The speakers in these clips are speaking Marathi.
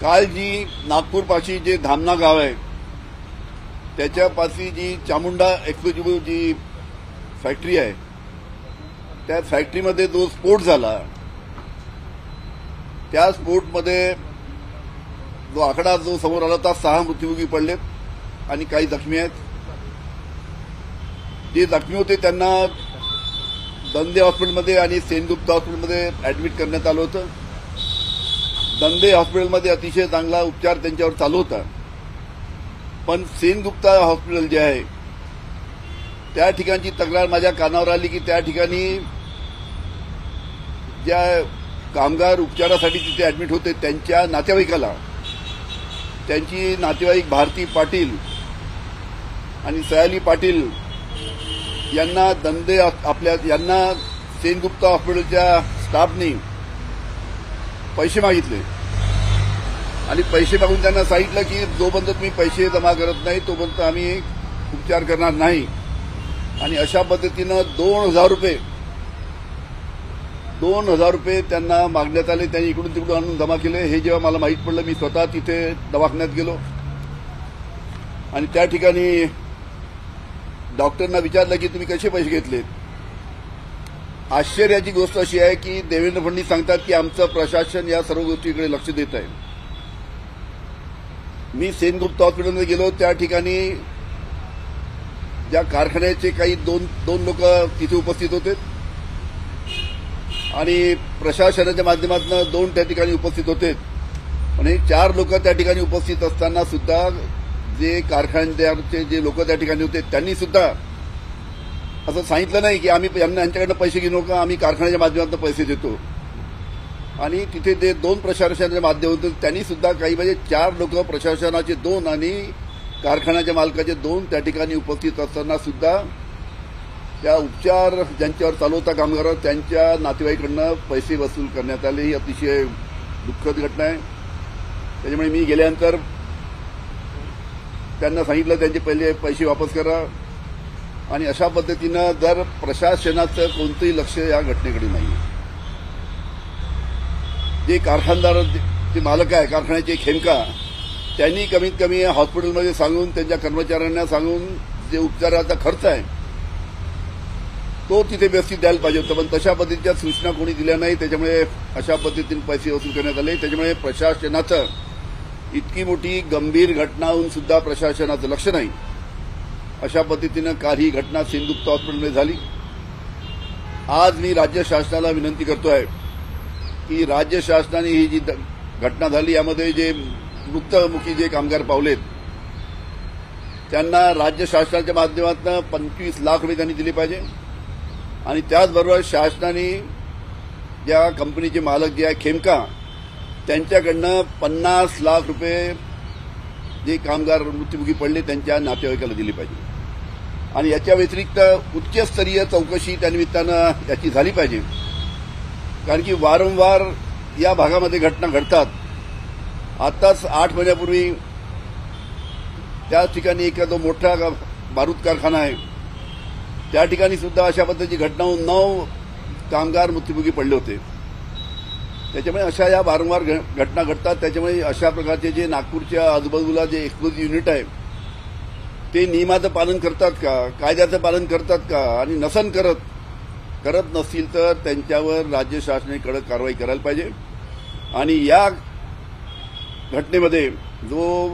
काल जी नागपूरपाशी जे धामणा गाव आहे त्याच्यापाशी जी चामुंडा एक्सक्लुझिव्ह जी फॅक्टरी आहे त्या फॅक्टरीमध्ये जो स्फोट झाला त्या स्फोटमध्ये जो आकडा जो समोर आला होता सहा मृत्यूमुखी पडले आणि काही जखमी आहेत. जे जखमी होते त्यांना दंदे हॉस्पिटलमध्ये आणि सेनगुप्ता हॉस्पिटलमध्ये ऍडमिट करण्यात आलं होतं. दंदे हॉस्पिटलमध्ये अतिशय चांगला उपचार त्यांच्यावर चालू होता. पण सेनगुप्ता हॉस्पिटल जे आहे त्या ठिकाणची तक्रार माझ्या कानावर आली की त्या ठिकाणी ज्या कामगार उपचारासाठी तिथे ऍडमिट होते त्यांच्या नातेवाईकाला त्यांची नातेवाईक भारती पाटील आणि सयाली पाटील यांना दंदे आपल्या यांना सेनगुप्ता हॉस्पिटलच्या स्टाफनी पैसे मागितले. आणि पैसे मागून त्यांना सांगितलं की जोपर्यंत तुम्ही पैसे जमा करत नाही तोपर्यंत आम्ही उपचार करणार नाही. आणि अशा पद्धतीनं दोन हजार रुपये दोन हजार रुपये त्यांना मागण्यात आले. त्यांनी इकडून तिकडून आणून जमा केले. हे जेव्हा मला माहीत पडलं मी स्वतः तिथे दवाखान्यात गेलो. आणि त्या ठिकाणी डॉक्टरना विचारलं की तुम्ही कसे पैसे घेतलेत? आश्चर्याची गोष्ट अशी आहे की देवेंद्र फडणवीस सांगतात की आमचं प्रशासन या सर्व गोष्टीकडे लक्ष देत आहे. मी सेनगुप्ता हॉस्पिटलमध्ये गेलो त्या ठिकाणी ज्या कारखान्याचे काही दोन दोन लोक तिथे उपस्थित होते. आणि प्रशासनाच्या माध्यमातून दोन त्या ठिकाणी उपस्थित होते. आणि चार लोक त्या ठिकाणी उपस्थित असताना सुद्धा जे कारखानदारचे जे लोक त्या ठिकाणी होते त्यांनी सुद्धा असं सांगितलं नाही की आम्ही यांना यांच्याकडनं पैसे घेऊ नका आम्ही कारखान्याच्या माध्यमातून पैसे देतो. आणि तिथे जे दोन प्रशासनाच्या माध्यमातून त्यांनी सुद्धा काही म्हणजे चार लोक प्रशासनाचे दोन आणि कारखान्याच्या मालकाचे दोन त्या ठिकाणी उपस्थित असताना सुद्धा त्या उपचार ज्यांच्यावर चालू होता कामगारावर त्यांच्या नातेवाईकडनं पैसे वसूल करण्यात आले. ही अतिशय दुःखद घटना आहे. त्याच्यामुळे मी गेल्यानंतर त्यांना सांगितलं त्यांचे पहिले पैसे वापस करा. आणि अशा पद्धतीनं जर प्रशासनाचं कोणतंही लक्ष या घटनेकडे नाही जे कारखानदार जे मालक आहे कारखान्याचे खेमका त्यांनी कमीत कमी हॉस्पिटलमध्ये सांगून त्यांच्या कर्मचाऱ्यांना सांगून जे उपचाराचा खर्च आहे तो तिथे व्यवस्थित द्यायला पाहिजे होतं. पण तशा पद्धतीच्या सूचना कोणी दिल्या नाही त्याच्यामुळे अशा पद्धतीने पैसे वसूल करण्यात आले. त्याच्यामुळे प्रशासनाचं इतकी मोठी गंभीर घटना होऊन सुद्धा प्रशासनाचं लक्ष नाही. अशा पद्धतीनं काल ही घटना सिंधुप्त हॉस्पिटलमध्ये झाली. आज मी राज्य शासनाला विनंती करतो आहे की राज्य शासनाने ही जी घटना झाली यामध्ये जे मृतमुखी जे कामगार पावलेत त्यांना राज्य शासनाच्या माध्यमातून पंचवीस लाख रुपये त्यांनी दिले पाहिजे. आणि त्याचबरोबर शासनाने ज्या कंपनीचे मालक जे आहे खेमका त्यांच्याकडनं पन्नास लाख रुपये जे कामगार मृत्युमुखी पडले त्यांच्या नातेवाईकाला दिली पाहिजे. आणि याच्या व्यतिरिक्त उच्चस्तरीय चौकशी त्यानिमित्तानं याची झाली पाहिजे. कारण की वारंवार या भागामध्ये घटना घडतात. आताच आठ महिन्यापूर्वी त्या ठिकाणी एक जो मोठा बारूद कारखाना आहे त्या ठिकाणी सुद्धा अशा पद्धतीची घटना होऊन नऊ कामगार मृत्युमुखी पडले होते. त्याच्यामुळे अशा या वारंवार घ- घटना घडतात. त्याच्यामुळे अशा प्रकारचे जे नागपूरच्या आजूबाजूला जे एक्सप्लोजिव्ह युनिट आहे ते नियमाचं पालन करतात का? कायद्याचं पालन करतात का? आणि नसन करत करत नसतील तर त्यांच्यावर राज्य शासनाने कडक कारवाई करायला पाहिजे. आणि या घटनेमध्ये जो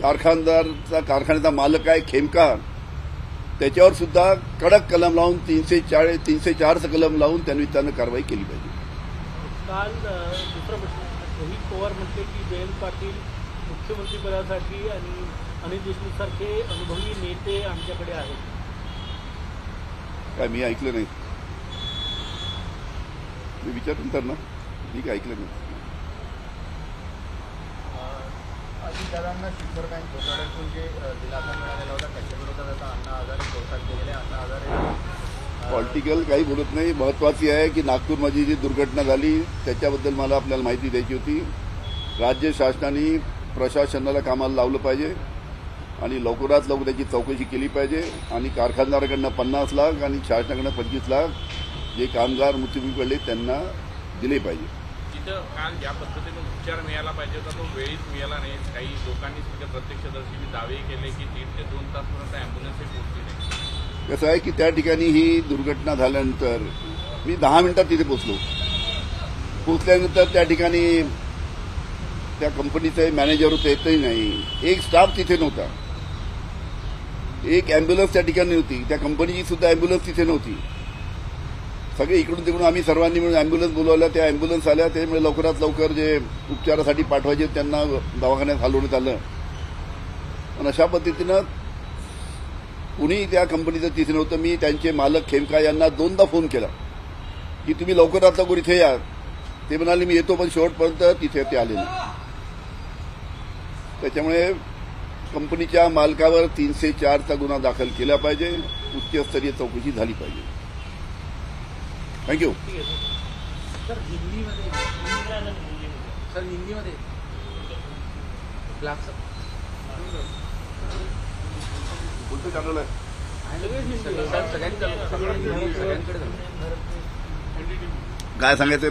कारखानदारचा कारखान्याचा मालक आहे खेमका त्याच्यावर सुद्धा कडक कलम लावून तीनशे चाळीस तीनशे चारचं कलम लावून त्यानिमित्तानं कारवाई केली पाहिजे. काल दुसरा प्रश्न रोहित पवार म्हटले की जयंत पाटील मुख्यमंत्रीपदासाठी आणि अनिल देशमुख सारखे अनुभवी नेते आमच्याकडे आहेत. काय मी ऐकलं नाही? मी विचारून तर ना मी काय ऐकलं नाही? अजितदादांना सिल्वर बँक घोटाळ्यातून जे अ, दिलासा मिळालेला होता. त्याच्या विरोधात आता अण्णा हजारे कोर्टात गेलेले. अण्णा हजारे पॉलिटिकल काही बोलत नाही. महत्वाची आहे की नागपूरमध्ये जी दुर्घटना झाली त्याच्याबद्दल मला आपल्याला माहिती द्यायची होती. राज्य शासनाने प्रशासनाला कामाला लावलं पाहिजे. आणि लवकरात लवकर त्याची चौकशी केली पाहिजे. आणि कारखानदाराकडनं पन्नास लाख आणि शासनाकडनं पंचवीस लाख जे कामगार मृत्यूमुखी पडले त्यांना दिले पाहिजे. तिथं काल ज्या पद्धतीने उपचार मिळायला पाहिजे होता तो वेळीच मिळाला नाही. काही लोकांनी तिथे दावे केले की दीड ते दोन तासपर्यंत अँब्युलन्सही पोहोचली नाही. कसं आहे की त्या ठिकाणी ही दुर्घटना झाल्यानंतर मी दहा मिनिटात तिथे पोचलो पोचल्यानंतर त्या ठिकाणी त्या कंपनीचे मॅनेजर होते येतही नाही. एक स्टाफ तिथे नव्हता. एक अँब्युलन्स त्या ठिकाणी होती. त्या कंपनीची सुद्धा अँब्युलन्स तिथे नव्हती. सगळे इकडून तिकडून आम्ही सर्वांनी मिळून अँब्युलन्स बोलवल्या त्या अँब्युलन्स आल्या त्यामुळे लवकरात लवकर जे उपचारासाठी पाठवायचे त्यांना दवाखान्यात हलवण्यात आलं. आणि अशा पद्धतीनं कुणी त्या कंपनीचं तिथे नव्हतं. मी त्यांचे मालक खेमका यांना दोनदा फोन केला. की तुम्ही लवकरात लवकर इथे या. ते म्हणाले मी येतो पण शेवटपर्यंत तिथे ते आले नाही त्याच्यामुळे कंपनीच्या मालकावर तीनशे चारचा गुन्हा दाखल केला पाहिजे. उच्चस्तरीय चौकशी झाली पाहिजे. Thank you sir. हिंदीमध्ये कोणतं चॅनल आहे काय सांगायचं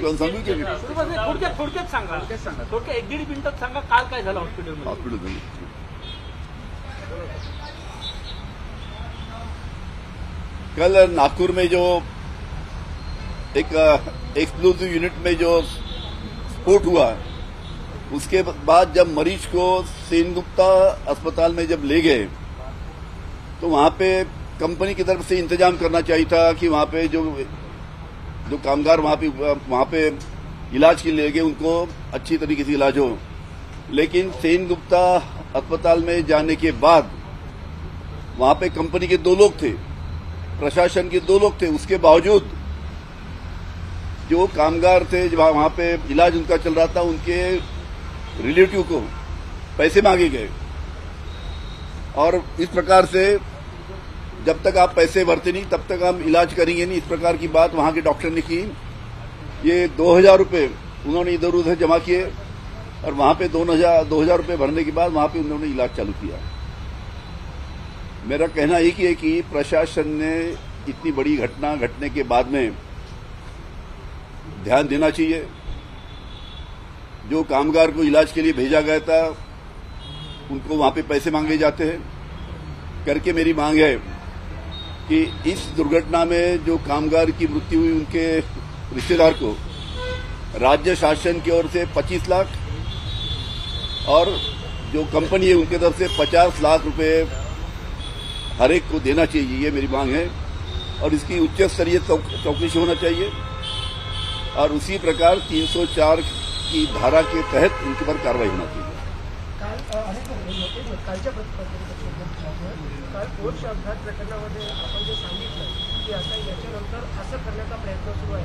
जाऊन सांगू की थोडक्यात थोडक्यात सांगा. थोडक्यात एक दीड मिनिटात सांगा काल काय झालं हॉस्पिटलमध्ये हॉस्पिटल कल नागपुर में जो एक एक्सप्लोजिव यूनिट में जो स्फोट हुआ, उसके बाद जब मरीज़ को सेनगुप्ता अस्पताल में जब ले गए तो वहाँ पे कंपनी की तरफ़ से इंतज़ाम करना चाहिए था कि वहाँ पे जो जो कामगार वहाँ पे वहाँ पे इलाज के लिए गए, उनको अच्छी तरीके से इलाज हो। लेकिन सेन गुप्ता अस्पताल में जाने के बाद वहाँ पे कंपनी के दो लोग थे। प्रशासन के दो लोग थे, उसके बावजूद जो कामगार थे जो वहाँ पे इलाज उनका चल रहा था, उनके रिलेटिव को पैसे मांगे गए। और इस प्रकार से जब तक आप पैसे भरते नहीं, तब तक हम इलाज करेंगे नहीं। इस प्रकार की बात वहाँ के डॉक्टर ने की। ये दो हज़ार रुपये उन्होंने इधर उधर जमा किए और वहाँ पे दो हज़ार दो हज़ार रुपये भरने के बाद वहाँ पे उन्होंने इलाज चालू किया। मेरा कहना एक ही है कि प्रशासन ने इतनी बड़ी घटना घटने के बाद में ध्यान देना चाहिए। जो कामगार को इलाज के लिए भेजा गया था, उनको वहाँ पे पैसे मांगे जाते हैं। करके मेरी मांग है कि इस दुर्घटना में जो कामगार की मृत्यु हुई उनके रिश्तेदार को, राज्य शासन की ओर से 25 लाख और जो कंपनी है उनकी तरफ़ से 50 लाख रुपए हर एक को देना चाहिए, ये मेरी मांग है। और इसकी उच्च स्तरीय चौक- चौकसी होना चाहिए। और उसी प्रकार 304 की धारा के तहत उनके पर कार्रवाई होना चाहिए। प्रयत्न सुरू आहे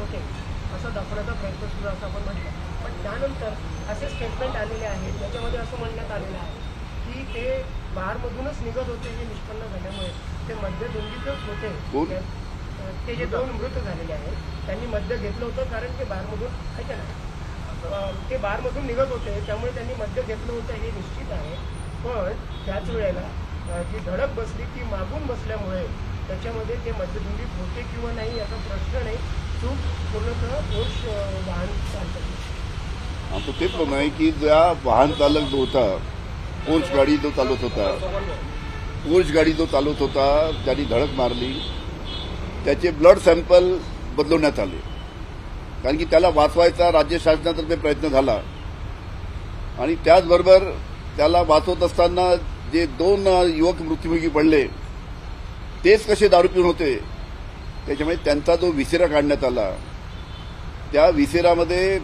होते. असं दाखवण्याचा प्रयत्न सुरू असं आपण म्हटलं. पण त्यानंतर असे स्टेटमेंट आलेले आहेत ज्याच्यामध्ये असं म्हणण्यात आलेलं आहे की ते बारमधूनच निघत होते हे निष्पन्न झाल्यामुळे. ते मध्यदुंगीतच होते. ते जे दोन मृत झालेले आहेत त्यांनी मद्य घेतलं होतं कारण ते बारमधून ऐका ना ते बारमधून निघत होते त्यामुळे त्यांनी मद्य घेतलं होतं हे निश्चित आहे. पण त्याच वेळेला जी धडक बसली ती मागून बसल्यामुळे त्याच्यामध्ये ते मध्यदुंगीत होते किंवा नाही याचा प्रश्न नाही. चूक पूर्णतः दोष वाहन तेच म्हणणं आहे की ज्या वाहन चालक जो होता पोर्च गाडी जो चालवत होता पोर्च गाडी जो चालवत होता ज्यांनी धडक मारली. त्याचे ब्लड सॅम्पल बदलवण्यात आले. कारण की त्याला वाचवायचा राज्य शासनातर्फे प्रयत्न झाला. आणि त्याचबरोबर त्याला वाचवत असताना जे दोन युवक मृत्युमुखी पडले तेच कसे दारू पिऊन होते? त्याच्यामुळे त्यांचा जो विसेरा काढण्यात आला त्या विसेरामध्ये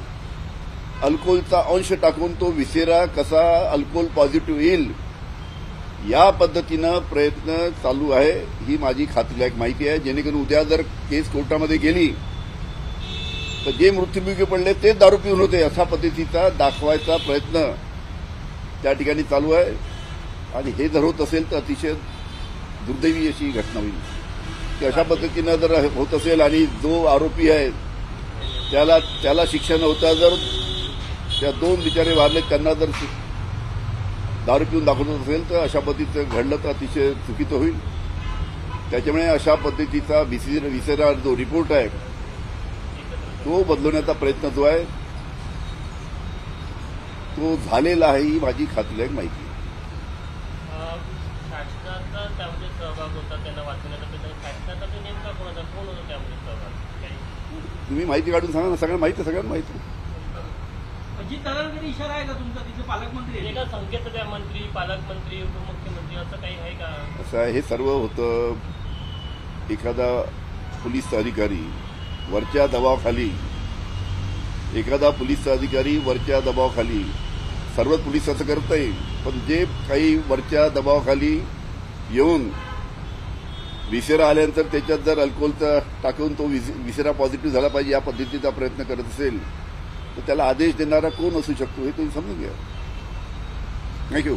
अल्कोहोलचा अंश टाकून तो विसेरा कसा अल्कोहोल पॉझिटिव्ह येईल या पद्धतीनं प्रयत्न चालू आहे ही माझी खात्रीलायक माहिती आहे. जेणेकरून उद्या जर केस कोर्टामध्ये गेली तर जे मृत्युमुखी पडले ते दारू पिऊन होते अशा पद्धतीचा दाखवायचा प्रयत्न त्या ठिकाणी चालू आहे. आणि हे जर होत असेल तर अतिशय दुर्दैवी अशी घटना होईल. अशा पद्धतीनं जर होत असेल आणि जो आरोपी आहे त्याला त्याला शिक्षा नव्हता जर त्या दोन बिचारे वारले त्यांना जर दारू पिऊन दाखवत असेल तर अशा पद्धतीचं घडलं तर अतिशय चुकीचं होईल त्याच्यामुळे अशा पद्धतीचा विसेरा जो रिपोर्ट आहे तो बदलवण्याचा प्रयत्न जो आहे तो झालेला आहे ही माझी खात्रीलायक माहिती आहे. शासनाचा त्यामध्ये सहभाग होता त्यांना वाचवण्यात तुम्ही माहिती काढून सांगा ना सगळ्यांना माहिती सगळ्यांना माहिती आहे. अजित दादांकडे इशारा आहे का तुमचा तिथे पालकमंत्री आहे? एका संकेत द्या मंत्री पालकमंत्री उपमुख्यमंत्री असं काही आहे का? असं आहे हे सर्व होतं. एखादा पोलीस अधिकारी वरच्या दबावाखाली एखादा पोलीस अधिकारी वरच्या दबावाखाली सर्वच पोलीस असं करत आहे पण जे काही वरच्या दबावाखाली येऊन विसेरा आल्यानंतर त्याच्यात जर अल्कोहोलचा टाकून तो विसेरा पॉझिटिव्ह झाला पाहिजे या पद्धतीचा प्रयत्न करत असेल तर त्याला आदेश देणारा कोण असू शकतो हे तुम्ही समजून घ्या. थँक्यू